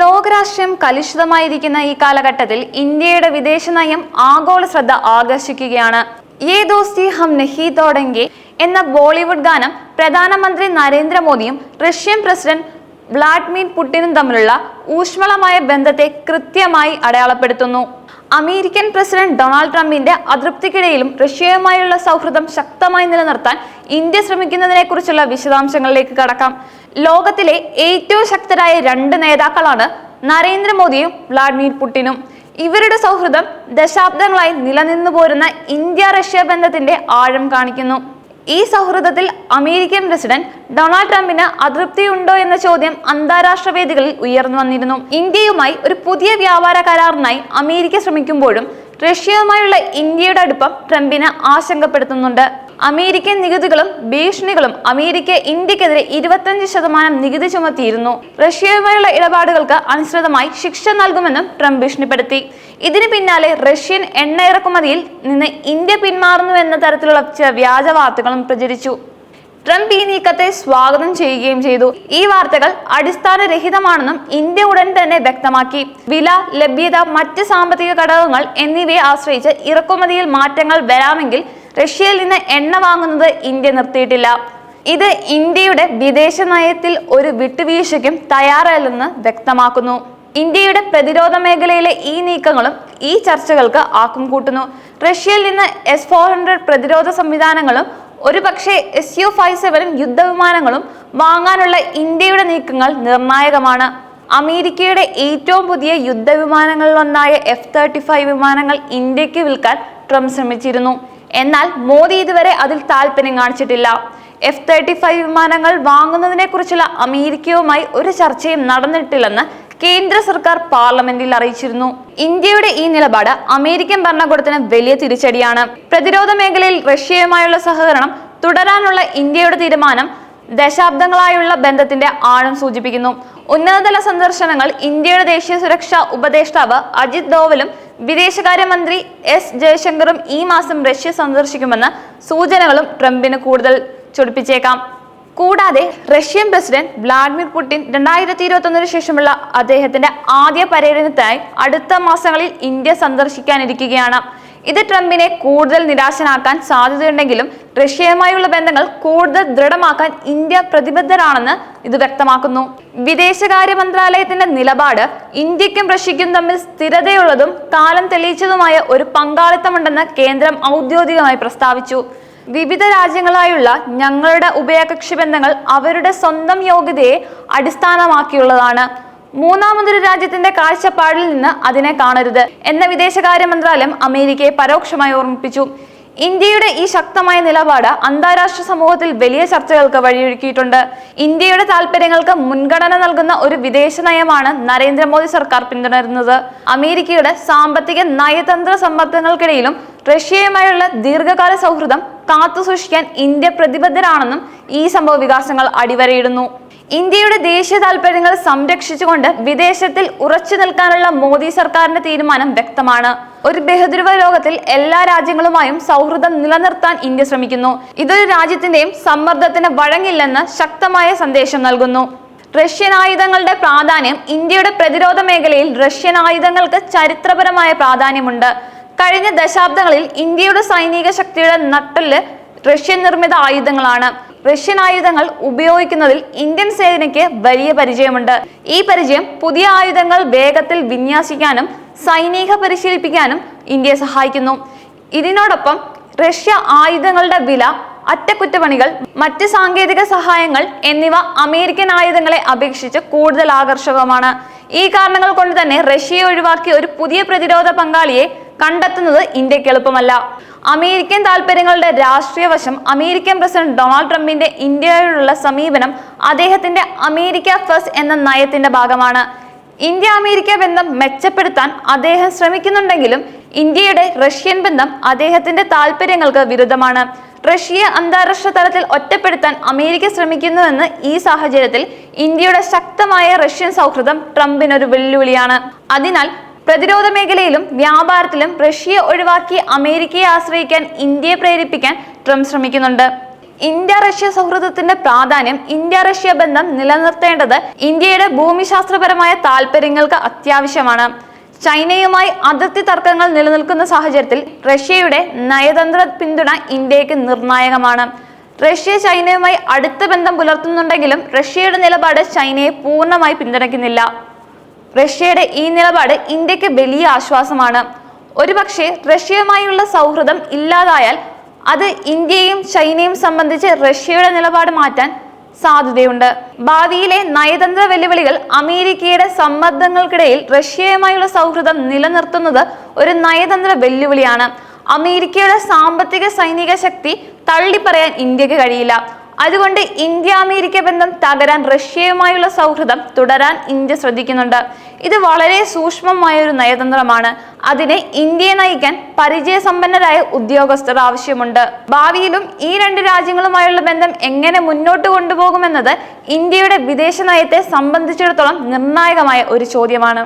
ലോകരാഷ്ട്രീയം കലുഷിതമായിരിക്കുന്ന ഈ കാലഘട്ടത്തിൽ ഇന്ത്യയുടെ വിദേശ നയം ആഗോള ശ്രദ്ധ ആകർഷിക്കുകയാണ്. യേ ദോസ്തി ഹം നഹി തോടങ്കി എന്ന ബോളിവുഡ് ഗാനം പ്രധാനമന്ത്രി നരേന്ദ്രമോദിയും റഷ്യൻ പ്രസിഡന്റ് വ്ളാഡിമിർ പുടിനും തമ്മിലുള്ള ഊഷ്മളമായ ബന്ധത്തെ കൃത്യമായി അടയാളപ്പെടുത്തുന്നു. അമേരിക്കൻ പ്രസിഡന്റ് ഡൊണാൾഡ് ട്രംപിന്റെ അതൃപ്തിക്കിടയിലും റഷ്യയുമായുള്ള സൗഹൃദം ശക്തമായി നിലനിർത്താൻ ഇന്ത്യ ശ്രമിക്കുന്നതിനെക്കുറിച്ചുള്ള വിശദാംശങ്ങളിലേക്ക് കടക്കാം. ലോകത്തിലെ ഏറ്റവും ശക്തരായ രണ്ട് നേതാക്കളാണ് നരേന്ദ്രമോദിയും വ്ളാഡിമിർ പുടിനും. ഇവരുടെ സൗഹൃദം ദശാബ്ദങ്ങളായി നിലനിന്നു പോരുന്ന ഇന്ത്യ റഷ്യ ബന്ധത്തിന്റെ ആഴം കാണിക്കുന്നു. ഈ സൗഹൃദത്തിൽ അമേരിക്കൻ പ്രസിഡന്റ് ഡൊണാൾഡ് ട്രംപിന് അതൃപ്തിയുണ്ടോ എന്ന ചോദ്യം അന്താരാഷ്ട്ര വേദികളിൽ ഉയർന്നു വന്നിരുന്നു. ഇന്ത്യയുമായി ഒരു പുതിയ വ്യാപാര കരാറിനായി അമേരിക്ക ശ്രമിക്കുമ്പോഴും റഷ്യയുമായുള്ള ഇന്ത്യയുടെ അടുപ്പം ട്രംപിനെ ആശങ്കപ്പെടുത്തുന്നുണ്ട്. അമേരിക്കൻ നികുതികളും ഭീഷണികളും അമേരിക്ക ഇന്ത്യക്കെതിരെ ഇരുപത്തഞ്ച് ശതമാനം നികുതി ചുമത്തിയിരുന്നു. റഷ്യയുമായുള്ള ഇടപാടുകൾക്ക് അനുസൃതമായി ശിക്ഷ നൽകുമെന്നും ട്രംപ് ഭീഷണിപ്പെടുത്തി. ഇതിന് പിന്നാലെ റഷ്യൻ എണ്ണ ഇറക്കുമതിയിൽ നിന്ന് ഇന്ത്യ പിന്മാറുന്നു എന്ന തരത്തിലുള്ള ചില വ്യാജ വാർത്തകളും പ്രചരിച്ചു. ട്രംപ് ഈ നീക്കത്തെ സ്വാഗതം ചെയ്യുകയും ചെയ്തു. ഈ വാർത്തകൾ അടിസ്ഥാനരഹിതമാണെന്നും ഇന്ത്യ ഉടൻ തന്നെ വ്യക്തമാക്കി. വില ലഭ്യത മറ്റ് സാമ്പത്തിക ഘടകങ്ങൾ എന്നിവയെ ആശ്രയിച്ച് ഇറക്കുമതിയിൽ മാറ്റങ്ങൾ വരാമെങ്കിൽ റഷ്യയിൽ നിന്ന് എണ്ണ വാങ്ങുന്നത് ഇന്ത്യ നിർത്തിയിട്ടില്ല. ഇത് ഇന്ത്യയുടെ വിദേശ നയത്തിൽ ഒരു വിട്ടുവീഴ്ചയ്ക്കും തയ്യാറല്ലെന്ന് വ്യക്തമാക്കുന്നു. ഇന്ത്യയുടെ പ്രതിരോധ മേഖലയിലെ ഈ നീക്കങ്ങളും ഈ ചർച്ചകൾക്ക് ആക്കം കൂട്ടുന്നു. റഷ്യയിൽ നിന്ന് എസ് ഫോർ ഹൺഡ്രഡ് പ്രതിരോധ സംവിധാനങ്ങളും ഒരുപക്ഷെ എസ് യു ഫൈവ് സെവൻ യുദ്ധവിമാനങ്ങളും വാങ്ങാനുള്ള ഇന്ത്യയുടെ നീക്കങ്ങൾ നിർണായകമാണ്. അമേരിക്കയുടെ ഏറ്റവും പുതിയ യുദ്ധവിമാനങ്ങളിലൊന്നായ എഫ് തേർട്ടി ഫൈവ് വിമാനങ്ങൾ ഇന്ത്യയ്ക്ക് വിൽക്കാൻ ട്രംപ് ശ്രമിച്ചിരുന്നു. എന്നാൽ മോദി ഇതുവരെ അതിൽ താല്പര്യം കാണിച്ചിട്ടില്ല. എഫ് തേർട്ടി ഫൈവ് വിമാനങ്ങൾ വാങ്ങുന്നതിനെ കുറിച്ചുള്ള അമേരിക്കയുമായി ഒരു ചർച്ചയും നടന്നിട്ടില്ലെന്ന് കേന്ദ്ര സർക്കാർ പാർലമെന്റിൽ അറിയിച്ചിരുന്നു. ഇന്ത്യയുടെ ഈ നിലപാട് അമേരിക്കൻ ഭരണകൂടത്തിന് വലിയ തിരിച്ചടിയാണ്. പ്രതിരോധ മേഖലയിൽ റഷ്യയുമായുള്ള സഹകരണം തുടരാനുള്ള ഇന്ത്യയുടെ തീരുമാനം ദശാബ്ദങ്ങളായുള്ള ബന്ധത്തിന്റെ ആഴം സൂചിപ്പിക്കുന്നു. ഉന്നതതല സന്ദർശനങ്ങൾ ഇന്ത്യയുടെ ദേശീയ സുരക്ഷാ ഉപദേഷ്ടാവ് അജിത് ഡോവലും വിദേശകാര്യമന്ത്രി എസ് ജയശങ്കറും ഈ മാസം റഷ്യ സന്ദർശിക്കുമെന്ന സൂചനകളും ട്രംപിന് കൂടുതൽ ചൊടിപ്പിച്ചേക്കാം. കൂടാതെ റഷ്യൻ പ്രസിഡന്റ് വ്ളാഡിമിർ പുടിൻ രണ്ടായിരത്തി ഇരുപത്തൊന്നിന് ശേഷമുള്ള അദ്ദേഹത്തിന്റെ ആദ്യ പര്യടനത്തിനായി അടുത്ത മാസങ്ങളിൽ ഇന്ത്യ സന്ദർശിക്കാനിരിക്കുകയാണ്. ഇത് ട്രംപിനെ കൂടുതൽ നിരാശനാക്കാൻ സാധ്യതയുണ്ടെങ്കിലും റഷ്യയുമായുള്ള ബന്ധങ്ങൾ കൂടുതൽ ദൃഢമാക്കാൻ ഇന്ത്യ പ്രതിബദ്ധരാണെന്ന് ഇത് വ്യക്തമാക്കുന്നു. വിദേശകാര്യ മന്ത്രാലയത്തിന്റെ നിലപാട് ഇന്ത്യക്കും റഷ്യയ്ക്കും തമ്മിൽ സ്ഥിരതയുള്ളതും കാലം തെളിയിച്ചതുമായ ഒരു പങ്കാളിത്തമുണ്ടെന്ന് കേന്ദ്രം ഔദ്യോഗികമായി പ്രസ്താവിച്ചു. വിവിധ രാജ്യങ്ങളായുള്ള ഞങ്ങളുടെ ഉഭയകക്ഷി ബന്ധങ്ങൾ അവരുടെ സ്വന്തം യോഗ്യതയെ അടിസ്ഥാനമാക്കിയുള്ളതാണ്. മൂന്നാമതൊരു രാജ്യത്തിന്റെ കാഴ്ചപ്പാടിൽ നിന്ന് അതിനെ കാണരുത് എന്ന വിദേശകാര്യ മന്ത്രാലയം അമേരിക്കയെ പരോക്ഷമായി ഓർമ്മിപ്പിച്ചു. ഇന്ത്യയുടെ ഈ ശക്തമായ നിലപാട് അന്താരാഷ്ട്ര സമൂഹത്തിൽ വലിയ ചർച്ചകൾക്ക് വഴിയൊരുക്കിയിട്ടുണ്ട്. ഇന്ത്യയുടെ താല്പര്യങ്ങൾക്ക് മുൻഗണന നൽകുന്ന ഒരു വിദേശ നയമാണ് നരേന്ദ്രമോദി സർക്കാർ പിന്തുടരുന്നത്. അമേരിക്കയുടെ സാമ്പത്തിക നയതന്ത്ര സമ്മർദ്ദങ്ങൾക്കിടയിലും റഷ്യയുമായുള്ള ദീർഘകാല സൗഹൃദം കാത്തുസൂക്ഷിക്കാൻ ഇന്ത്യ പ്രതിബദ്ധരാണെന്നും ഈ സംഭവ വികാസങ്ങൾ അടിവരയിടുന്നു. ഇന്ത്യയുടെ ദേശീയ താൽപര്യങ്ങൾ സംരക്ഷിച്ചുകൊണ്ട് വിദേശത്തിൽ ഉറച്ചു നിൽക്കാനുള്ള മോദി സർക്കാരിന്റെ തീരുമാനം വ്യക്തമാണ്. ഒരു ബഹുദ്രുവ ലോകത്തിൽ എല്ലാ രാജ്യങ്ങളുമായും സൗഹൃദം നിലനിർത്താൻ ഇന്ത്യ ശ്രമിക്കുന്നു. ഇതൊരു രാജ്യത്തിന്റെയും സമ്മർദ്ദത്തിന് വഴങ്ങില്ലെന്ന് ശക്തമായ സന്ദേശം നൽകുന്നു. റഷ്യൻ ആയുധങ്ങളുടെ പ്രാധാന്യം ഇന്ത്യയുടെ പ്രതിരോധ മേഖലയിൽ റഷ്യൻ ആയുധങ്ങൾക്ക് ചരിത്രപരമായ പ്രാധാന്യമുണ്ട്. കഴിഞ്ഞ ദശാബ്ദങ്ങളിൽ ഇന്ത്യയുടെ സൈനിക ശക്തിയുടെ നട്ടൽ റഷ്യൻ നിർമ്മിത ആയുധങ്ങളാണ്. റഷ്യൻ ആയുധങ്ങൾ ഉപയോഗിക്കുന്നതിൽ ഇന്ത്യൻ സേനയ്ക്ക് വലിയ പരിചയമുണ്ട്. ഈ പരിചയം പുതിയ ആയുധങ്ങൾ വേഗത്തിൽ വിന്യാസിക്കാനും സൈനിക പരിശീലിപ്പിക്കാനും ഇന്ത്യയെ സഹായിക്കുന്നു. ഇതിനോടൊപ്പം റഷ്യ ആയുധങ്ങളുടെ വില അറ്റകുറ്റപ്പണികൾ മറ്റ് സാങ്കേതിക സഹായങ്ങൾ എന്നിവ അമേരിക്കൻ ആയുധങ്ങളെ അപേക്ഷിച്ച് കൂടുതൽ ആകർഷകമാണ്. ഈ കാരണങ്ങൾ കൊണ്ട് തന്നെ റഷ്യയെ ഒഴിവാക്കി ഒരു പുതിയ പ്രതിരോധ പങ്കാളിയെ കണ്ടെത്തുന്നത് ഇന്ത്യയ്ക്ക് എളുപ്പമല്ല. അമേരിക്കൻ താൽപര്യങ്ങളുടെ രാഷ്ട്രീയ വശം അമേരിക്കൻ പ്രസിഡന്റ് ഡൊണാൾഡ് ട്രംപിന്റെ ഇന്ത്യയോടുള്ള സമീപനം അദ്ദേഹത്തിന്റെ അമേരിക്ക ഫസ്റ്റ് എന്ന നയത്തിന്റെ ഭാഗമാണ്. ഇന്ത്യ അമേരിക്ക ബന്ധം മെച്ചപ്പെടുത്താൻ അദ്ദേഹം ശ്രമിക്കുന്നുണ്ടെങ്കിലും ഇന്ത്യയുടെ റഷ്യൻ ബന്ധം അദ്ദേഹത്തിന്റെ താല്പര്യങ്ങൾക്ക് വിരുദ്ധമാണ്. റഷ്യയെ അന്താരാഷ്ട്ര തലത്തിൽ ഒറ്റപ്പെടുത്താൻ അമേരിക്ക ശ്രമിക്കുന്നുവെന്ന് ഈ സാഹചര്യത്തിൽ ഇന്ത്യയുടെ ശക്തമായ റഷ്യൻ സൗഹൃദം ട്രംപിനൊരു വെല്ലുവിളിയാണ്. അതിനാൽ പ്രതിരോധ മേഖലയിലും വ്യാപാരത്തിലും റഷ്യയെ ഒഴിവാക്കി അമേരിക്കയെ ആശ്രയിക്കാൻ ഇന്ത്യയെ പ്രേരിപ്പിക്കാൻ ട്രംപ് ശ്രമിക്കുന്നുണ്ട്. ഇന്ത്യ റഷ്യ സൗഹൃദത്തിന്റെ പ്രാധാന്യം ഇന്ത്യ റഷ്യ ബന്ധം നിലനിർത്തേണ്ടത് ഇന്ത്യയുടെ ഭൂമിശാസ്ത്രപരമായ താല്പര്യങ്ങൾക്ക് അത്യാവശ്യമാണ്. ചൈനയുമായി അതിർത്തി തർക്കങ്ങൾ നിലനിൽക്കുന്ന സാഹചര്യത്തിൽ റഷ്യയുടെ നയതന്ത്ര പിന്തുണ ഇന്ത്യയ്ക്ക് നിർണായകമാണ്. റഷ്യ ചൈനയുമായി അടുത്ത ബന്ധം പുലർത്തുന്നുണ്ടെങ്കിലും റഷ്യയുടെ നിലപാട് ചൈനയെ പൂർണമായി പിന്തുണയ്ക്കുന്നില്ല. റഷ്യയുടെ ഈ നിലപാട് ഇന്ത്യയ്ക്ക് വലിയ ആശ്വാസമാണ്. ഒരുപക്ഷെ റഷ്യയുമായുള്ള സൗഹൃദം ഇല്ലാതായാൽ അത് ഇന്ത്യയും ചൈനയും സംബന്ധിച്ച് റഷ്യയുടെ നിലപാട് മാറ്റാൻ സാധ്യതയുണ്ട്. ഭാവിയിലെ നയതന്ത്ര വെല്ലുവിളികൾ അമേരിക്കയുടെ സമ്മർദ്ദങ്ങൾക്കിടയിൽ റഷ്യയുമായുള്ള സൗഹൃദം നിലനിർത്തുന്നത് ഒരു നയതന്ത്ര വെല്ലുവിളിയാണ്. അമേരിക്കയുടെ സാമ്പത്തിക സൈനിക ശക്തി തള്ളിപ്പറയാൻ ഇന്ത്യയ്ക്ക് കഴിയില്ല. അതുകൊണ്ട് ഇന്ത്യ അമേരിക്ക ബന്ധം തകരാൻ റഷ്യയുമായുള്ള സൗഹൃദം തുടരാൻ ഇന്ത്യ ശ്രദ്ധിക്കുന്നുണ്ട്. ഇത് വളരെ സൂക്ഷ്മമായ ഒരു നയതന്ത്രമാണ്. അതിനെ ഇന്ത്യയെ നയിക്കാൻ പരിചയസമ്പന്നരായ ഉദ്യോഗസ്ഥർ ആവശ്യമുണ്ട്. ഭാവിയിലും ഈ രണ്ട് രാജ്യങ്ങളുമായുള്ള ബന്ധം എങ്ങനെ മുന്നോട്ട് കൊണ്ടുപോകുമെന്നത് ഇന്ത്യയുടെ വിദേശ നയത്തെ സംബന്ധിച്ചിടത്തോളം നിർണായകമായ ഒരു ചോദ്യമാണ്.